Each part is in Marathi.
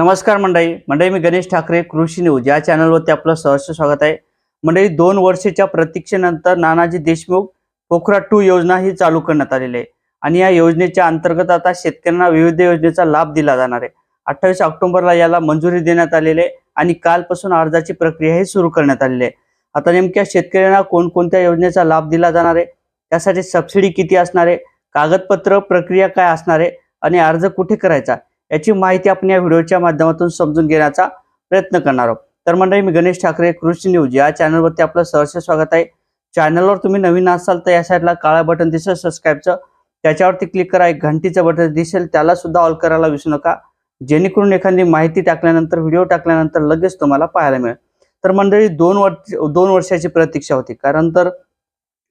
नमस्कार मंडळी. मंडळी मी गणेश ठाकरे कृषी न्यूज. या चॅनलवरती आपलं सहर्ष स्वागत आहे. मंडळी दोन वर्षाच्या प्रतीक्षेनंतर नानाजी देशमुख पोखरा टू योजना ही चालू करण्यात आलेली आहे. आणि या योजनेच्या अंतर्गत आता शेतकऱ्यांना विविध योजनेचा लाभ दिला जाणार आहे. अठ्ठावीस ऑक्टोबरला याला मंजुरी देण्यात आलेली आहे आणि कालपासून अर्जाची प्रक्रिया ही सुरू करण्यात आलेली आहे. आता नेमक्या शेतकऱ्यांना कोणकोणत्या योजनेचा लाभ दिला जाणार आहे? त्यासाठी सबसिडी किती असणार आहे? कागदपत्र प्रक्रिया काय असणार आहे? आणि अर्ज कुठे करायचा? याची माहिती आपण या व्हिडिओच्या माध्यमातून समजून घेण्याचा प्रयत्न करणार आहोत. तर मंडळी मी गणेश ठाकरे कृषी न्यूज. या चॅनलवरती आपलं सहर्ष स्वागत आहे. चॅनलवर तुम्ही नवीन असाल तर या साईडला काळा बटन दिसेल सबस्क्राईबचं. त्याच्यावरती क्लिक करा एक घंटीचं बटन दिसेल त्याला सुद्धा ऑल करायला विसरू नका. जेणेकरून एखादी माहिती टाकल्यानंतर व्हिडिओ टाकल्यानंतर लगेच तुम्हाला पाहायला मिळेल. तर मंडळी दोन वर्ष दोन वर्षाची प्रतीक्षा होती. कारण तर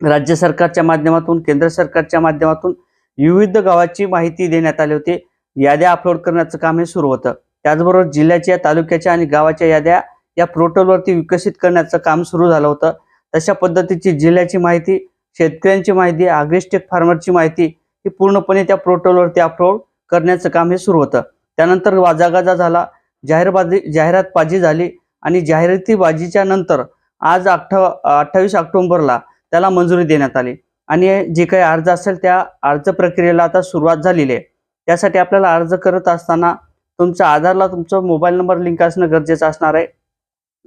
राज्य सरकारच्या माध्यमातून केंद्र सरकारच्या माध्यमातून विविध गावाची माहिती देण्यात आली होती. याद्या अपलोड करण्याचं काम हे सुरू होतं. त्याचबरोबर जिल्ह्याच्या तालुक्याच्या आणि गावाच्या याद्या या पोर्टलवरती विकसित करण्याचं काम सुरू झालं होतं. तशा पद्धतीची जिल्ह्याची माहिती शेतकऱ्यांची माहिती आग्रेस्टेक फार्मरची माहिती ही पूर्णपणे त्या पोर्टलवरती अपलोड करण्याचं काम हे सुरू होतं. त्यानंतर वाजागाजा झाला जाहीरबाजी जाहिरातबाजी झाली आणि जाहिरातीबाजीच्या नंतर आज अठ्ठा अठ्ठावीस ऑक्टोंबरला त्याला मंजुरी देण्यात आली. आणि जे काही अर्ज असेल त्या अर्ज प्रक्रियेला आता सुरुवात झालेली आहे. त्यासाठी आपल्याला अर्ज करत असताना तुमच्या आधारला तुमचा मोबाईल नंबर लिंक असणं गरजेचं असणार आहे.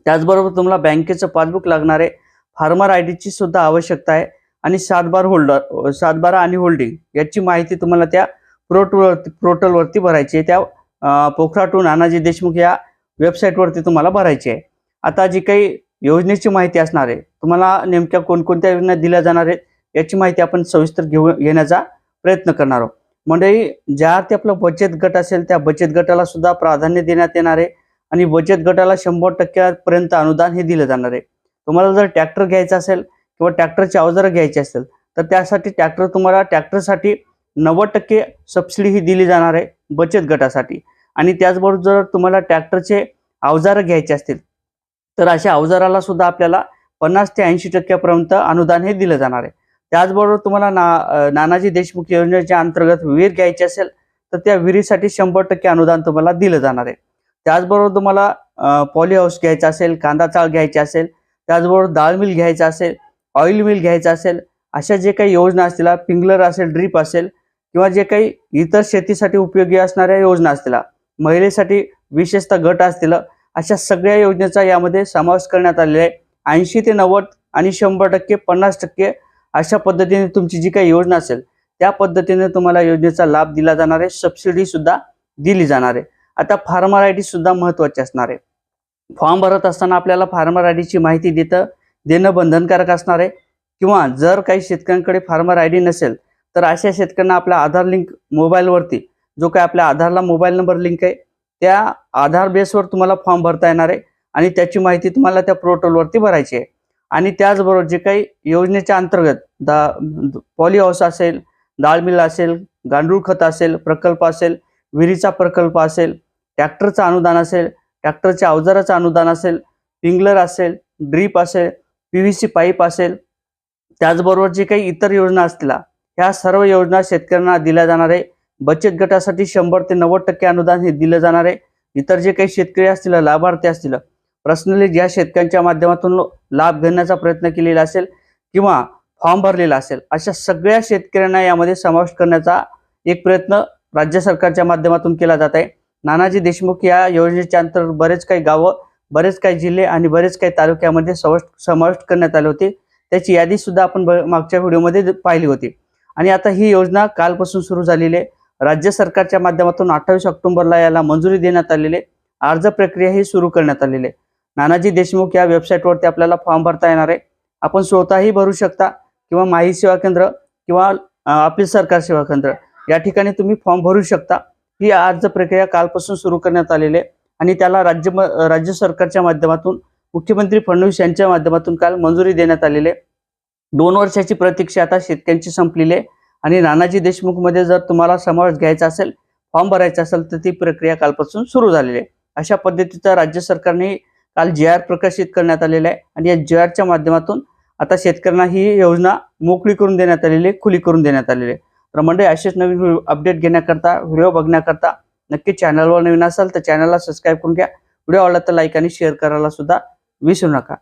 त्याचबरोबर तुम्हाला बँकेचं पासबुक लागणार आहे. फार्मर आय डीची सुद्धा आवश्यकता आहे. आणि सातबार होल्डर सातबारा आणि होल्डिंग याची माहिती तुम्हाला त्या पोर्टलवरती पोर्टलवरती भरायची आहे. त्या पोखराटून नानाजी देशमुख या वेबसाईटवरती तुम्हाला भरायची आहे. आता जी काही योजनेची माहिती असणार आहे तुम्हाला नेमक्या कोणकोणत्या योजना दिल्या जाणार आहेत याची माहिती आपण सविस्तर घेऊ घेण्याचा प्रयत्न करणार आहोत. मंडळी ज्या ते आपलं बचत गट असेल त्या बचत गटाला सुद्धा प्राधान्य देण्यात येणार आहे आणि बचत गटाला शंभर टक्क्यापर्यंत अनुदान हे दिलं जाणार आहे. तुम्हाला जर ट्रॅक्टर घ्यायचा असेल किंवा ट्रॅक्टरची अवजारं घ्यायची असेल तर त्यासाठी ट्रॅक्टर तुम्हाला ट्रॅक्टरसाठी नव्वद टक्के सबसिडी ही दिली जाणार आहे बचत गटासाठी. आणि त्याचबरोबर जर तुम्हाला ट्रॅक्टरचे अवजारं घ्यायचे असतील तर अशा अवजाराला सुद्धा आपल्याला पन्नास ते ऐंशी टक्क्यापर्यंत अनुदान हे दिलं जाणार आहे. त्याचबरोबर तुम्हाला ना नानाजी देशमुख योजनेच्या अंतर्गत विहीर घ्यायची असेल तर त्या विहिरीसाठी शंभर टक्के अनुदान तुम्हाला दिलं जाणार आहे. त्याचबरोबर तुम्हाला पॉली हाऊस घ्यायचा असेल कांदा चाळ घ्यायची असेल त्याचबरोबर डाळ मिल घ्यायचा असेल ऑइल मिल घ्यायचं असेल अशा जे काही योजना असतील पिंगलर असेल ड्रीप असेल किंवा जे काही इतर शेतीसाठी उपयोगी असणाऱ्या योजना असतील महिलेसाठी विशेषतः गट असतील अशा सगळ्या योजनेचा यामध्ये समावेश करण्यात आलेला आहे. ऐंशी ते नव्वद आणि शंभर टक्के पन्नास टक्के अशा पद्धतीने तुमची जी काही योजना असेल त्या पद्धतीने तुम्हाला योजनेचा लाभ दिला जाणार आहे. सबसिडी सुद्धा दिली जाणार आहे. आता फार्मर आय डी सुद्धा महत्वाची असणार आहे. फॉर्म भरत असताना आपल्याला फार्मर आय डीची माहिती देतं देणं बंधनकारक असणार आहे. किंवा जर काही शेतकऱ्यांकडे फार्मर आय डी नसेल तर अशा शेतकऱ्यांना आपला आधार लिंक मोबाईलवरती जो काही आपल्या आधारला मोबाईल नंबर लिंक आहे त्या आधार बेसवर तुम्हाला फॉर्म भरता येणार आहे आणि त्याची माहिती तुम्हाला त्या पोर्टलवरती भरायची आहे. आणि त्याचबरोबर जे काही योजनेच्या अंतर्गत दा पॉली हाऊस असेल डाळ मिल असेल गांडूळ खत असेल प्रकल्प असेल विहिरीचा प्रकल्प असेल ट्रॅक्टरचं अनुदान असेल ट्रॅक्टरच्या अवजाराचं अनुदान असेल पिंगलर असेल ड्रीप असेल पी व्ही सी पाईप असेल त्याचबरोबर जे काही इतर योजना असतील ह्या सर्व योजना शेतकऱ्यांना दिल्या जाणार आहे. बचत गटासाठी शंभर ते नव्वद टक्के अनुदान हे दिलं जाणार आहे. इतर जे काही शेतकरी असतील लाभार्थी असतील पर्सनली ज्या शेतकऱ्यांच्या माध्यमातून लाभ घेण्याचा प्रयत्न केलेला असेल किंवा फॉर्म भरलेला असेल अशा सगळ्या शेतकऱ्यांना यामध्ये समाविष्ट करण्याचा एक प्रयत्न राज्य सरकारच्या माध्यमातून केला जात आहे. नानाजी देशमुख या योजनेच्या अंतर्गत बरेच काही गावं बरेच काही जिल्हे आणि बरेच काही तालुक्यामध्ये समावेश समाविष्ट करण्यात आले होते. त्याची यादी सुद्धा आपण ब- मागच्या व्हिडिओमध्ये पाहिली होती. आणि आता ही योजना कालपासून सुरू झालेली आहे. राज्य सरकारच्या माध्यमातून अठ्ठावीस ऑक्टोबरला याला मंजुरी देण्यात आलेली आहे. अर्ज प्रक्रिया ही सुरू करण्यात आलेली आहे. नानाजी देशमुख या वेबसाईटवरती आपल्याला फॉर्म भरता येणार आहे. आपण स्वतःही भरू शकता किंवा माही सेवा केंद्र किंवा अ, सरकार सेवा केंद्र. या ठिकाणी तुम्ही फॉर्म भरू शकता. ही अर्ज प्रक्रिया कालपासून सुरू करण्यात आलेली आहे. आणि त्याला राज्य म- राज्य सरकारच्या माध्यमातून मुख्यमंत्री फडणवीस यांच्या माध्यमातून काल मंजुरी देण्यात आलेली आहे. दोन वर्षाची प्रतीक्षा आता शेतकऱ्यांची संपलेली आहे. आणि नानाजी देशमुखमध्ये जर तुम्हाला समावेश घ्यायचा असेल फॉर्म भरायचा असेल तर ती प्रक्रिया कालपासून सुरू झालेली आहे. अशा पद्धतीचा राज्य सरकारने काल जे आर प्रकाशित करण्यात आलेला आहे. आणि या जे आरच्या माध्यमातून आता शेतकऱ्यांना ही योजना मोकळी करून देण्यात आलेली आहे खुली करून देण्यात आलेली आहे. तर मंडळी असेच नवीन अपडेट घेण्याकरता व्हिडिओ बघण्याकरता नक्की चॅनलवर नवीन असाल तर चॅनलला सबस्क्राईब करून घ्या. व्हिडिओ आवडला तर लाईक आणि शेअर करायला सुद्धा विसरू नका.